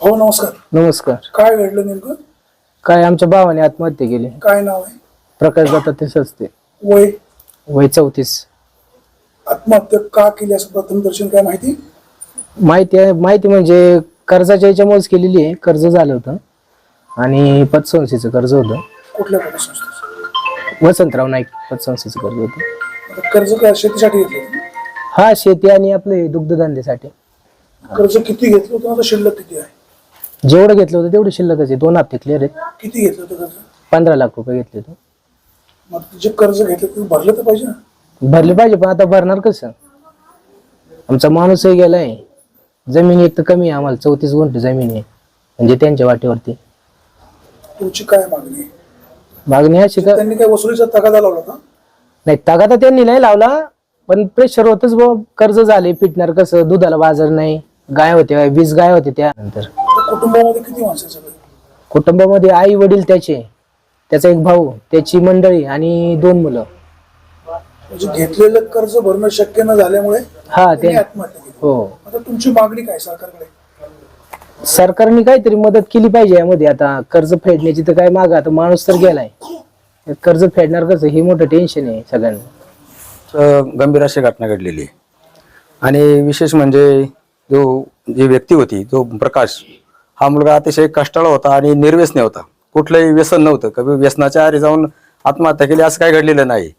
हो नमस्कार. नमस्कार. काय घडलं नेमकं? काय आमच्या भावाने आत्महत्या केली. काय नाव आहे? प्रकाश तेच ते. वय? वय चौतीस. आत्महत्या का केली असं प्रथम दर्शन काय माहिती? माहिती आहे माहिती म्हणजे कर्जाच्या याच्यामुळेच केलेली आहे. कर्ज झालं होतं. आणि पतसंस्थेचं कर्ज होतं. कुठल्या पतसंस्थेचं? वसंतराव नाईक पतसंस्थेचं कर्ज होतं. आता कर्ज काय शेतीसाठी घेतलं? हा शेती आणि आपले दुग्धधंद्यासाठी. कर्ज किती घेतलं होतं? आता शिल्लक किती आहे? जेवढं घेतलं होतं तेवढं शिल्लकच आहे. दोन हप्ते क्लिअर आहेत. किती घेतलं होतं कर्ज पंधरा लाख रुपये घेतले होते. मग जे कर्ज घेतलं ते भरलं तर पाहिजे ना. भरले पाहिजे पण आता भरणार कसं? आमचा माणूसही गेलाय. जमीन एक तर कमी आहे आम्हाला चौतीस गुंठ जमीन आहे. म्हणजे त्यांच्या वाटेवरती. तुमची काय मागणी? आहे? मागणी अशी का त्यांनी काय वसुलीचा तगादा लावला का नाही तगा तर त्यांनी नाही लावला पण प्रेशर होतच बुवा. कर्ज झाले पिटणार कसं? दुधाला बाजार नाही. गाय होते वीस गाय होते त्यानंतर. त्या कुटुंबामध्ये किती माणसं सगळे? कुटुंबामध्ये आई वडील त्याचे त्याचा एक भाऊ त्याची मंडळी आणि दोन मुलं. म्हणजे घेतलेलं कर्ज भरणं शक्य न झाल्यामुळे हा ते त्यांनी आत्महत्या केली. हो. आता तुमची मागणी काय सरकारकडे? सरकारने काहीतरी मदत केली पाहिजे यामध्ये. आता कर्ज फेडण्याची तर काय माग आता माणूस तर गेलाय. कर्ज फेडणार कसं? हे मोठं टेन्शन आहे सगळ्यांना. गंभीर अशी घटना घडलेली आहे. आणि विशेष म्हणजे जो जी व्यक्ती होती जो प्रकाश हा मुलगा अतिशय कष्टाळा होता आणि निर्व्यसने होता. कुठलंही व्यसन नव्हतं. कधी व्यसनाच्या आरी जाऊन आत्महत्या केली असं काही घडलेलं नाही.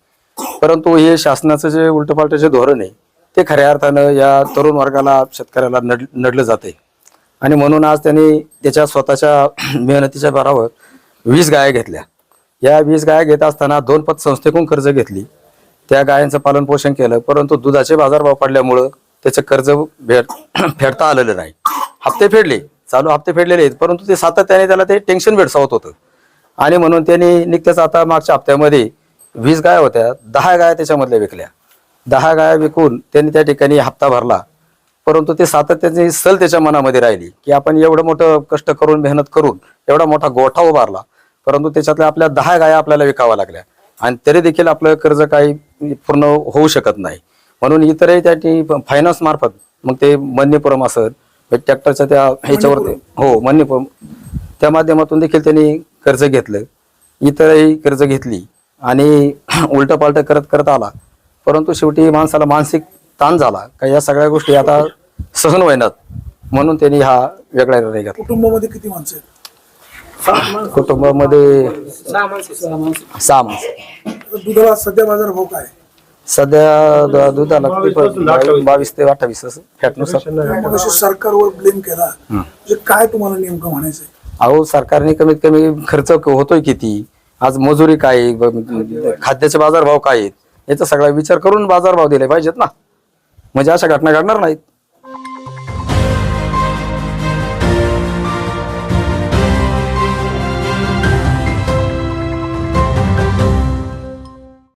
परंतु हे शासनाचं जे उलटपालट धोरण आहे ते खऱ्या अर्थानं या तरुण वर्गाला शेतकऱ्याला नड नडलं जाते आणि म्हणून आज त्यांनी त्याच्या स्वतःच्या मेहनतीच्या बराबर वीस गाया घेतल्या. या वीस गाया घेत असताना दोन पतसंस्थेकडून कर्ज घेतली. त्या गायांचं पालनपोषण केलं. परंतु दुधाचे बाजारभाव पडल्यामुळं त्याचं कर्ज फेड फेडता आलेलं नाही. हप्ते फेडले. चालू हप्ते फेडलेले आहेत परंतु ते सातत्याने त्याला ते टेन्शन भेडसावत होतं. आणि म्हणून त्यांनी निकत्याच आता मागच्या हप्त्यामध्ये वीस गाया होत्या दहा गाया त्याच्यामधल्या विकल्या. दहा गाया विकून त्यांनी त्या ठिकाणी हप्ता भरला. परंतु ते सातत्याची सल त्याच्या मनामध्ये राहिली की आपण एवढं मोठं कष्ट करून मेहनत करून एवढा मोठा गोठा उभारला परंतु त्याच्यातल्या आपल्या दहा गाया आपल्याला विकाव्या लागल्या. आणि तरी देखील आपलं कर्ज काही पूर्ण होऊ शकत नाही. म्हणून इतरही त्या फायनान्स मार्फत मग ते मन्यपुरम असेल ट्रॅक्टरच्या त्या ह्याच्यावरती. हो मन्नीपुरम त्या माध्यमातून देखील त्यांनी कर्ज घेतलं. इतरही कर्ज घेतली. आणि उलट पालट करत करत आला. परंतु शेवटी माणसाला मानसिक ताण झाला. का या सगळ्या गोष्टी आता सहन होईनात. म्हणून त्यांनी हा वेगळा निर्णय घेतला. कुटुंबामध्ये किती माणसं आहेत? कुटुंबामध्ये सहा माणसं दुधाला सध्या बाजार भाव काय? सध्या द- दुधाला किती बावीस ते अठ्ठावीस असं फॅटनुसार. सरकारवर ब्लेम केला म्हणजे काय तुम्हाला नेमकं म्हणायचंय अहो सरकारने कमीत कमी खर्च क- होतोय किती? आज मजुरी काय आहे, ब- खाद्याचे बाजारभाव काय आहेत? याचा सगळा विचार करून बाजारभाव दिले पाहिजेत ना. म्हणजे अशा घटना घडणार नाहीत.